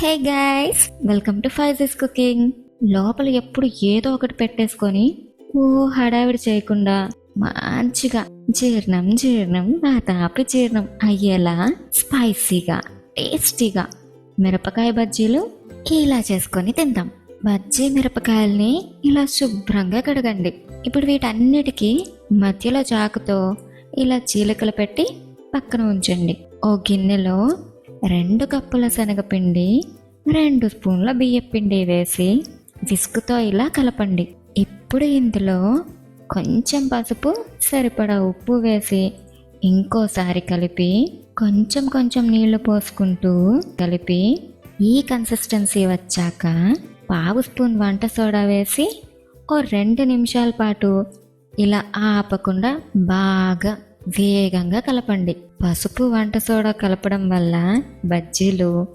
Hey guys welcome to Faiza's cooking లోపల ఎప్పుడు ఏదో ఒకటి పెట్టేసుకొని ఓ హడావిడి చేయకుండా మంచిగా జీర్ణం జీర్ణం నా తాపి జీర్ణం అయ్యేలా స్పైసీగా టేస్టీగా మిరపకాయ బజ్జీలు ఇలా చేసుకొని తిందాం. బజ్జీ మిరపకాయల్ని ఇలా శుభ్రంగా కడగండి. ఇప్పుడు వీటన్నిటికీ మధ్యలో చాకుతో ఇలా చీలికలు పెట్టి పక్కన ఉంచండి. ఓ గిన్నెలో రెండు కప్పుల శనగపిండి రెండు స్పూన్ల బియ్యపిండి వేసి విసుగుతో ఇలా కలపండి. ఇప్పుడు ఇందులో కొంచెం పసుపు సరిపడా ఉప్పు వేసి ఇంకోసారి కలిపి కొంచెం కొంచెం నీళ్ళు పోసుకుంటూ కలిపి ఈ కన్సిస్టెన్సీ వచ్చాక పావు స్పూన్ వంట సోడా వేసి ఓ రెండు నిమిషాల పాటు ఇలా ఆపకుండా బాగా వేగంగా కలపండి. పసుపు వంట సోడా కలపడం వల్ల బజ్జీలు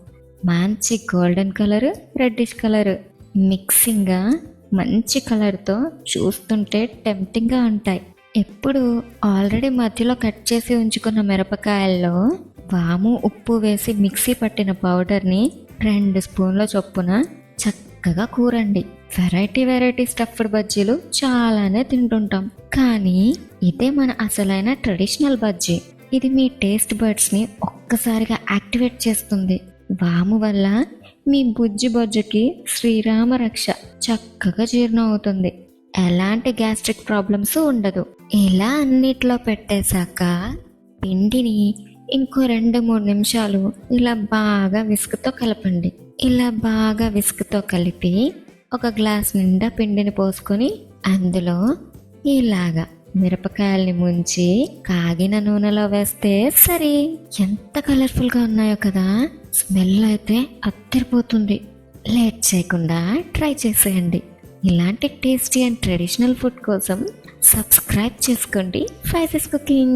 మంచి గోల్డెన్ కలర్ రెడ్డిష్ కలర్. మిక్సింగ్గా మంచి కలర్తో చూస్తుంటే టెంప్టింగ్గా ఉంటాయి. ఎప్పుడు ఆల్రెడీ మధ్యలో కట్ చేసి ఉంచుకున్న మిరపకాయల్లో వాము ఉప్పు వేసి మిక్సీ పట్టిన పౌడర్ని రెండు స్పూన్ల చొప్పున చక్క చక్కగా కూరండి. వెరైటీ వెరైటీ స్టఫ్డ్ బజ్జీలు చాలానే తింటుంటాం. కానీ ఇదే మన అసలైన ట్రెడిషనల్ బజ్జీ. ఇది మీ టేస్ట్ బర్డ్స్ని ఒక్కసారిగా యాక్టివేట్ చేస్తుంది. వాము వల్ల మీ బుజ్జి బొజ్జుకి శ్రీరామ రక్ష చక్కగా జీర్ణం అవుతుంది ఎలాంటి గ్యాస్ట్రిక్ ప్రాబ్లమ్స్ ఉండదు. ఇలా అన్నిట్లో పెట్టేశాక పిండిని ఇంకో రెండు మూడు నిమిషాలు ఇలా బాగా విసుగుతో కలపండి. ఇలా బాగా విసుగుతో కలిపి ఒక గ్లాస్ నిండా పిండిని పోసుకొని అందులో ఇలాగా మిరపకాయల్ని ముంచి కాగిన నూనెలో వేస్తే సరే. ఎంత కలర్ఫుల్గా ఉన్నాయో కదా. స్మెల్ అయితే అద్దరిపోతుంది. లేట్ చేయకుండా ట్రై చేసేయండి. ఇలాంటి టేస్టీ అండ్ ట్రెడిషనల్ ఫుడ్ కోసం సబ్స్క్రైబ్ చేసుకోండి. ఫైజెస్ కుకింగ్.